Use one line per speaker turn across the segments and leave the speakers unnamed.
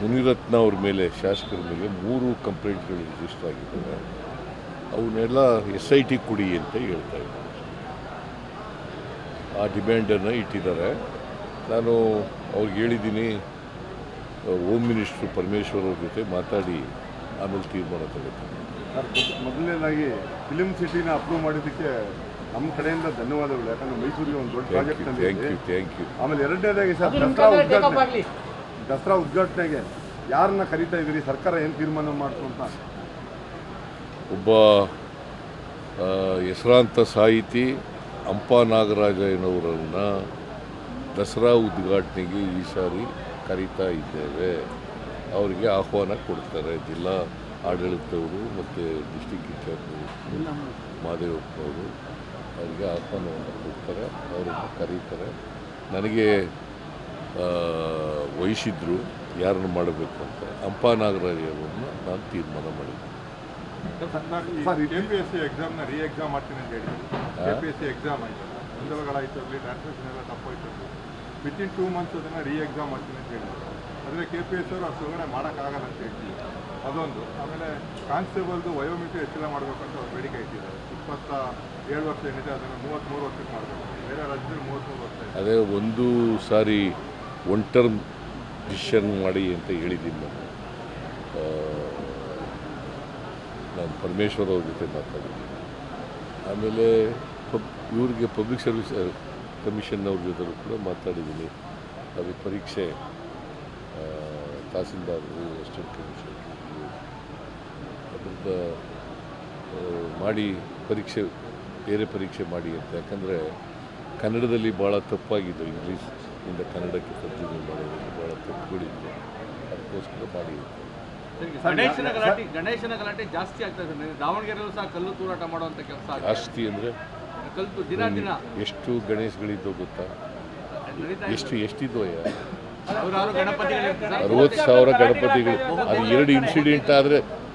ಮುನಿರತ್ನ ಅವ್ರ ಮೇಲೆ ಶಾಸಕರ ಮೇಲೆ ಮೂರು ಕಂಪ್ಲೇಂಟ್ಗಳು ರಿಜಿಸ್ಟರ್ ಆಗಿದ್ದಾವೆ. ಅವನ್ನೆಲ್ಲ ಎಸ್ ಐ ಟಿ ಕೊಡಿ ಅಂತ ಹೇಳ್ತಾ ಇದ್ದಾರೆ. ಆ ಡಿಮ್ಯಾಂಡನ್ನು ಇಟ್ಟಿದ್ದಾರೆ. ನಾನು ಅವ್ರಿಗೆ ಹೇಳಿದ್ದೀನಿ ಹೋಮ್ ಮಿನಿಸ್ಟ್ರು ಪರಮೇಶ್ವರ್ ಅವ್ರ ಜೊತೆ ಮಾತಾಡಿ, ಆಮೇಲೆ ತೀರ್ಮಾನ ತಗೋತೀನಿ.
ಮೊದಲನೇದಾಗಿ ಫಿಲಿಮ್ ಸಿಟಿನ ಅಪ್ರೂವ್ ಮಾಡಿದ್ದಕ್ಕೆ ನಮ್ಮ ಕಡೆಯಿಂದ ಧನ್ಯವಾದಗಳು. ಯಾಕಂದ್ರೆ ಮೈಸೂರಿಗೆ ಒಂದು ದೊಡ್ಡ
thank
project
you thank you thank you
ಆಮೇಲೆ ಎರಡನೇದಾಗಿ ಸರ್ ದಸರಾ ಉದ್ಘಾಟನೆ. ದಸರಾ ಉದ್ಘಾಟನೆಗೆ ಯಾರನ್ನ ಕರೀತಾ ಇದ್ದೀರಿ? ಸರ್ಕಾರ ಏನು ತೀರ್ಮಾನ ಮಾಡ್ತು ಅಂತ?
ಒಬ್ಬ ಹೆಸರಾಂತ ಸಾಹಿತಿ ಅಂಪ ನಾಗರಾಜಯ್ಯನವರನ್ನು ದಸರಾ ಉದ್ಘಾಟನೆಗೆ ಈ ಸಾರಿ ಕರೀತಾ ಇದ್ದೇವೆ. ಅವರಿಗೆ ಆಹ್ವಾನ ಕೊಡ್ತಾರೆ. ಜಿಲ್ಲಾ ಆಡಳಿತವರು ಮತ್ತು ಡಿಸ್ಟಿಕ್ ಇನ್ಚಾರ್ಜ್ ಮಾದೇವಪ್ಪನವರು ಅವರಿಗೆ ಆಹ್ವಾನವನ್ನು ಕೊಡ್ತಾರೆ ಅವರನ್ನು ಕರೀತಾರೆ. ನನಗೆ ವಹಿಸಿದ್ರು ಯಾರನ್ನು ಮಾಡಬೇಕು ಅಂತ. ಅಂಪ ನಾಗರಾಜರನ್ನು ನಾನು ತೀರ್ಮಾನ ಮಾಡಿದ್ದೆ.
Sir,
K P S C ಎಕ್ಸಾಮ್ನ re exam ಮಾಡ್ತೀನಿ ಅಂತ ಹೇಳಿದ್ರು. K P S C exam ಆಯ್ತು. ಗೊಂದಲಗಳಾಯ್ತು ಅಲ್ಲಿ ಟ್ರಾನ್ಸ್ಲೇಷನ್ ಎಲ್ಲ ತಪ್ಪಾಯ್ತು ವಿತಿನ್ ಟೂ ಮಂತ್ಸ್ ಅದನ್ನು ರೀ ಎಕ್ಸಾಮ್ ಮಾಡ್ತೀನಿ ಅಂತ ಹೇಳಿದ್ರು. ಆದರೆ ಕೆ ಪಿ ಎಸ್ ಅವರು ಅಷ್ಟು ಮಾಡೋಕ್ಕಾಗಲ್ಲ ಅಂತ ಹೇಳ್ತೀವಿ ಅದೊಂದು. ಆಮೇಲೆ ಕಾನ್ಸ್ಟೇಬಲ್ದು ವಯೋಮಿತಿ ಹೆಚ್ಚಳ ಮಾಡಬೇಕಂತ ಅವ್ರು ಬೇಡಿಕೆ ಇಟ್ಟಿದ್ದಾರೆ. ಇಪ್ಪತ್ತ ಏಳು ವರ್ಷ ಏನಿದೆ ಅದನ್ನು ಮೂವತ್ತ್ಮೂರು ವರ್ಷಕ್ಕೆ ಮಾಡಬೇಕು. ಬೇರೆ ರಾಜ್ಯದಲ್ಲಿ ಮೂವತ್ತ್ಮೂರು ವರ್ಷ
ಅದೇ ಒಂದು ಸಾರಿ ಒನ್ ಟರ್ಮ್ ಡಿಸಿಷನ್ ಮಾಡಿ ಅಂತ ಹೇಳಿದ್ದೀನಿ ನಾನು. ನಾನು ಪರಮೇಶ್ವರ್ ಅವ್ರ ಜೊತೆ ಮಾತಾಡಿದ್ದೀನಿ. ಆಮೇಲೆ ಪಬ್ ಇವ್ರಿಗೆ ಪಬ್ಲಿಕ್ ಸರ್ವಿಸ್ ಕಮಿಷನ್ನವ್ರ ಜೊತೆಲೂ ಜೊತೆ ಕೂಡ ಮಾತಾಡಿದ್ದೀನಿ. ಅದು ಪರೀಕ್ಷೆ ತಹಸೀಲ್ದಾರರು ಅದರಿಂದ ಆ, ಮಾಡಿ ಪರೀಕ್ಷೆ ಬೇರೆ ಪರೀಕ್ಷೆ ಮಾಡಿ ಅಂತ. ಯಾಕಂದರೆ ಕನ್ನಡದಲ್ಲಿ ಭಾಳ ತಪ್ಪಾಗಿದ್ದು ಇಂಗ್ಲೀಷ್ ಇಂದ ಕನ್ನಡಕ್ಕೆ ತರ್ಜುಮೆ ಮಾಡೋದ್ರಲ್ಲಿ ಭಾಳ ತಪ್ಪುಗಳಿದ್ದು ಅದಕ್ಕೋಸ್ಕರ ಮಾಡಿ.
ಗಣೇಶನ ಗಲಾಟೆ ಗಣೇಶನ ಗಲಾಟೆ ಜಾಸ್ತಿ ಆಗ್ತಾ ಇದೆ. ದಾವಣಗೆರೆಯಲ್ಲೂ ಸಹ ಕಲ್ಲು ತೂರಾಟ ಮಾಡುವಂತ ಕೆಲಸ
ಜಾಸ್ತಿ ಅಂದರೆ
ಕಲ್ತು ದಿನ ದಿನ.
ಎಷ್ಟು ಗಣೇಶಗಳಿದ್ದೋ ಗೊತ್ತಾ? ಎಷ್ಟು
ಎಷ್ಟಿದ್ವೋ.
ಅರವತ್ತು ಸಾವಿರ ಗಣಪತಿಗಳು. ಅದು ಎರಡು ಇನ್ಸಿಡೆಂಟ್ ಆದರೆ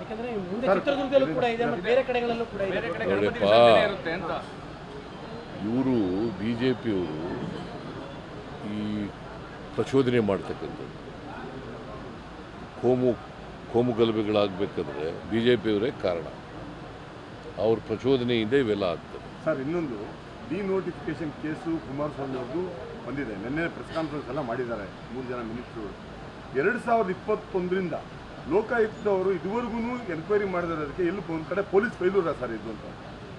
ಯಾಕಂದ್ರೆ ಮುಂದೆ ಚಿತ್ರದುರ್ಗದಲ್ಲೂ ಕೂಡ ಇದೆ ಮತ್ತೆ ಬೇರೆ ಕಡೆಗಳಲ್ಲೂ ಕೂಡ ಇದೆ.
ಬೇರೆ ಕಡೆ
ನೋಡಪ್ಪ.
ಗಣಪತಿ ವಿಸರ್ಜನೆ ಇರುತ್ತೆ ಅಂತ.
ಇವರು ಬಿ ಜೆ ಪಿಯವರು ಈ ಪ್ರಚೋದನೆ ಮಾಡ್ತಕ್ಕಂಥದ್ದು. ಕೋಮು ಕೋಮು ಗಲಭೆಗಳಾಗಬೇಕಂದ್ರೆ ಬಿ ಜೆ ಪಿಯವರೇ ಕಾರಣ. ಅವ್ರ ಪ್ರಚೋದನೆಯಿಂದ ಇವೆಲ್ಲ ಆಗ್ತದೆ.
ಸರ್ ಇನ್ನೊಂದು ಡಿನೋಟಿಫಿಕೇಶನ್ ಕೇಸು ಕುಮಾರಸ್ವಾಮಿ ಅವ್ರದ್ದು ಬಂದಿದೆ. ನಿನ್ನೆ ಪ್ರೆಸ್ ಕಾನ್ಫರೆನ್ಸ್ ಎಲ್ಲ ಮಾಡಿದ್ದಾರೆ ಮೂರು ಜನ ಮಿನಿಸ್ಟ್ರು. ಎರಡು ಸಾವಿರದ ಇಪ್ಪತ್ತೊಂದರಿಂದ ಲೋಕಾಯುಕ್ತವರು ಇದುವರೆಗೂ ಎನ್ಕ್ವೈರಿ ಮಾಡಿರೋದಕ್ಕೆ ಎಲ್ಲಿ ಒಂದು ಕಡೆ ಪೊಲೀಸ್ ಫೈಲೂರ ಸರ್ ಇದು ಅಂತ.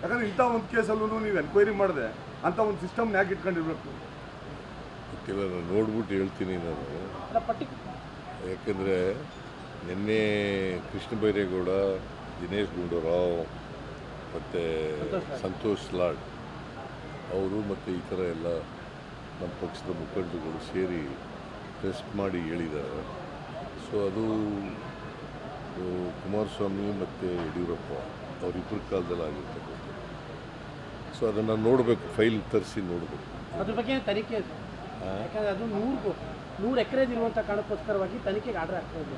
ಯಾಕಂದ್ರೆ ಇಂಥ ಒಂದು ಕೇಸಲ್ಲೂ ನೀವು ಎನ್ಕ್ವೈರಿ ಮಾಡಿದೆ ಅಂತ ಒಂದು ಸಿಸ್ಟಮ್ ಯಾಕೆ ಇಟ್ಕೊಂಡಿರ್ಬೇಕು.
ಕೆಲವರು ನಾನು ನೋಡ್ಬಿಟ್ಟು ಹೇಳ್ತೀನಿ ನಾನು. ಯಾಕಂದ್ರೆ ನಿನ್ನೆ ಕೃಷ್ಣ ಬೈರೇಗೌಡ ದಿನೇಶ್ ಗುಂಡೂರಾವ್ ಮತ್ತು ಸಂತೋಷ್ ಲಾಡ್. ಅವರು ಮತ್ತು ಈ ಥರ ಎಲ್ಲ ನಮ್ಮ ಪಕ್ಷದ ಮುಖಂಡರುಗಳು ಸೇರಿ ಟೆಸ್ಟ್ ಮಾಡಿ ಹೇಳಿದ್ದಾರೆ. ಸೊ ಅದು ಕುಮಾರಸ್ವಾಮಿ ಮತ್ತು ಯಡಿಯೂರಪ್ಪ ಅವರಿಬ್ಬರ ಕಾಲದಲ್ಲಿ ಆಗಿರ್ತಕ್ಕಂಥದ್ದು. ಸೊ ಅದನ್ನು ನೋಡಬೇಕು ಫೈಲ್ ತರಿಸಿ ನೋಡಬೇಕು.
ಅದ್ರ ಬಗ್ಗೆ ತನಿಖೆ ಅದು ನೂರು ನೂರು ಎಕರೆದಿರುವಂಥ ಕಾರಣಕ್ಕೋಸ್ಕರವಾಗಿ ತನಿಖೆಗೆ ಆರ್ಡರ್ ಆಗ್ತಾ ಇದೆ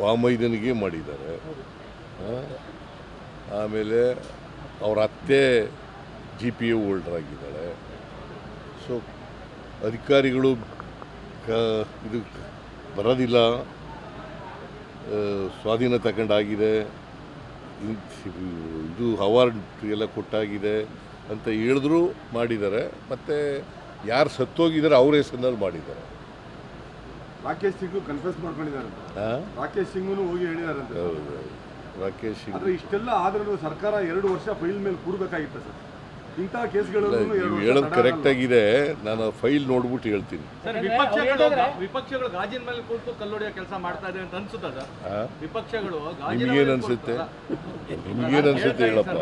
ಬಾಮೈದನಿಗೆ ಮಾಡಿದ್ದಾರೆ. ಆಮೇಲೆ ಅವ್ರ ಅತ್ತೆ ಜಿ ಪಿ ಎ ಹೋಲ್ಡರ್ ಆಗಿದ್ದಾಳೆ. ಸೊ ಅಧಿಕಾರಿಗಳು ಕ, ಇದು ಬರೋದಿಲ್ಲ. ಸ್ವಾಧೀನ ತಗೊಂಡಾಗಿದೆ. ಇದು ಅವಾರ್ಡ್ ಎಲ್ಲ ಕೊಟ್ಟಾಗಿದೆ ಅಂತ ಹೇಳಿದ್ರು, ಮಾಡಿದ್ದಾರೆ. ಮತ್ತು ಯಾರು ಸತ್ತೋಗಿದ್ದಾರೆ, ಅವರ ಹೆಸರಿನಲ್ಲಿ ಮಾಡಿದ್ದಾರೆ.
ರಾಕೇಶ್ ಸಿಂಗ್ ಕನ್ಫ್ಯೂಸ್ ಮಾಡ್ಕೊಂಡಿದ್ದಾರೆ? ರಾಕೇಶ್ ಸಿಂಗ್ನು ಹೋಗಿ ಹೇಳಿದಾರಂತೆ
ಹೌದು ರಾಕೇಶ್ ಸಿಂಗ್.
ಆದ್ರೆ ಇಷ್ಟೆಲ್ಲ ಆದ್ರೂ ಸರ್ಕಾರ ಎರಡು ವರ್ಷ ಫೈಲ್ ಮೇಲೆ ಕೂರ್ಬೇಕಾಗಿತ್ತು ಸರ್. ಇಂತಹ ಕೇಸ್ಗಳನ್ನು ಎರಡು
ನೀವು ಹೇಳೋದು ಕರೆಕ್ಟ್ ಆಗಿದೆ. ನಾನು ಫೈಲ್ ನೋಡ್ಬಿಟ್ಟು ಹೇಳ್ತೀನಿ.
ಸರ್ ವಿಪಕ್ಷಗಳು ವಿಪಕ್ಷಗಳು ಗಾಜಿನ ಮೇಲೆ ಕುಳಿತು ಕಲ್ಲೊಡೆಯೋ ಕೆಲಸ ಮಾಡ್ತಾ ಇದೆ ಅಂತ ಅನ್ಸುತ್ತಾ ಸರ್?
ಆ?
ವಿಪಕ್ಷಗಳು ಗಾಜಿನ
ನಿಮ್ಗೇನ್
ಮೇಲೆ
ಅನ್ಸುತ್ತೆ? ನಿಮ್ಗೇನು ಅನ್ಸುತ್ತೆ ಹೇಳಪ್ಪ.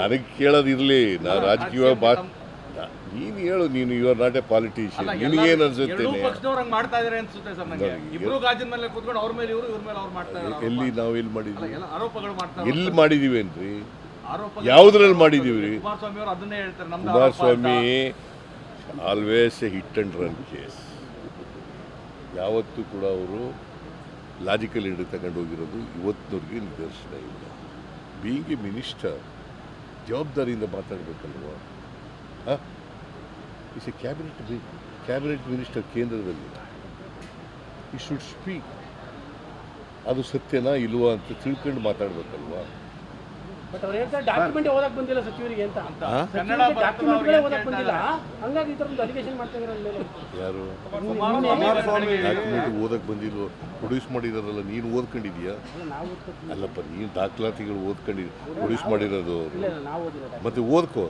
ನನಗೆ ಕೇಳೋದಿರಲಿ. ನಾನು ರಾಜಕೀಯ
ತಮ್ಮ-
ನೀನು ಹೇಳು ನೀನು you are not a politician
ನಿಮಗೆ
ನಿನಗೇನು ಅನ್ಸುತ್ತೆ
ಮಾಡ್ತಾ ಇದಾರೆ ಅನ್ಸುತ್ತೆ ಸರ್ ನನಗೆ ಇಬ್ರು ಗಾಜಿನ ಮೇಲೆ ಕೂತ್ಕೊಂಡು ಅವ್ರ ಮೇಲೆ ಇವರು ಇವ್ರ ಮೇಲೆ ಅವ್ರು ಮಾಡ್ತಾ ಇದ್ದಾರೆ
ಎಲ್ಲಿ ನಾವು ಎಲ್ಲಿ ಮಾಡಿದ್ವಿ?
ಎಲ್ಲ ಆರೋಪಗಳು ಮಾಡ್ತಾ
ಎಲ್ಲಿ ಮಾಡಿದೀವೇನ್ರಿ ಯಾವ್ದ್ರಲ್ಲಿ ಮಾಡಿದೀವಿ?
ಕುಮಾರಸ್ವಾಮಿ ಅವರು ಅದನ್ನೇ ಹೇಳ್ತಾರೆ ನಮ್ಮ.
Kumaraswamy always a hit and run case ಯಾವತ್ತೂ ಕೂಡ ಅವರು ಲಾಜಿಕಲ್ ಹಿಡಿದು ತಗೊಂಡು ಹೋಗಿರೋದು ಇವತ್ತಿನವ್ರಿಗೆ ನಿದರ್ಶನ ಇಲ್ಲ. ಬೀಯಿಂಗ್ ಎ ಮಿನಿಸ್ಟರ್ ಜವಾಬ್ದಾರಿಯಿಂದ ಮಾತಾಡಬೇಕಲ್ವ? Is a cabinet cabinet minister ಕೇಂದ್ರದಲ್ಲಿ ಈ ಶುಡ್ ಸ್ಪೀಕ್ ಅದು ಸತ್ಯನಾ ಇಲ್ವಾ ಅಂತ ತಿಳ್ಕೊಂಡು ಮಾತಾಡ್ಬೇಕಲ್ವಾ?
ಬಟ್ ಅವ್ರು ಹೇಳ್ತಾರೆ ಡಾಕ್ಯುಮೆಂಟ್ ಓದಕ್ ಬಂದಿಲ್ಲ ಸಚಿವರಿಗೆ ಅಂತ ಡಾಕ್ಯುಮೆಂಟ್ಗಳೇ ಓದಕ್ ಬಂದಿಲ್ಲ? ಹಂಗಾಗಿ ಈ ಥರದ್ದು ಅಲಿಗೇಷನ್ ಮಾಡ್ತಾ
ಯಾರು ಡಾಕ್ಯುಮೆಂಟ್ ಓದಕ್ಕೆ ಬಂದಿದ್ರು ಪ್ರೊಡ್ಯೂಸ್ ಮಾಡಿದಾರಲ್ಲ ನೀನು ಓದ್ಕೊಂಡಿದ್ಯಾ ಅಲ್ಲಪ್ಪ ನೀನು ದಾಖಲಾತಿಗಳು ಓದ್ಕೊಂಡಿದ್ದು ಪ್ರೊಡ್ಯೂಸ್ ಮಾಡಿರೋದು
ಇಲ್ಲ ಇಲ್ಲ, ನಾವು ಓದಿಲ್ಲ
ಮತ್ತೆ ಓದ್ಕೋ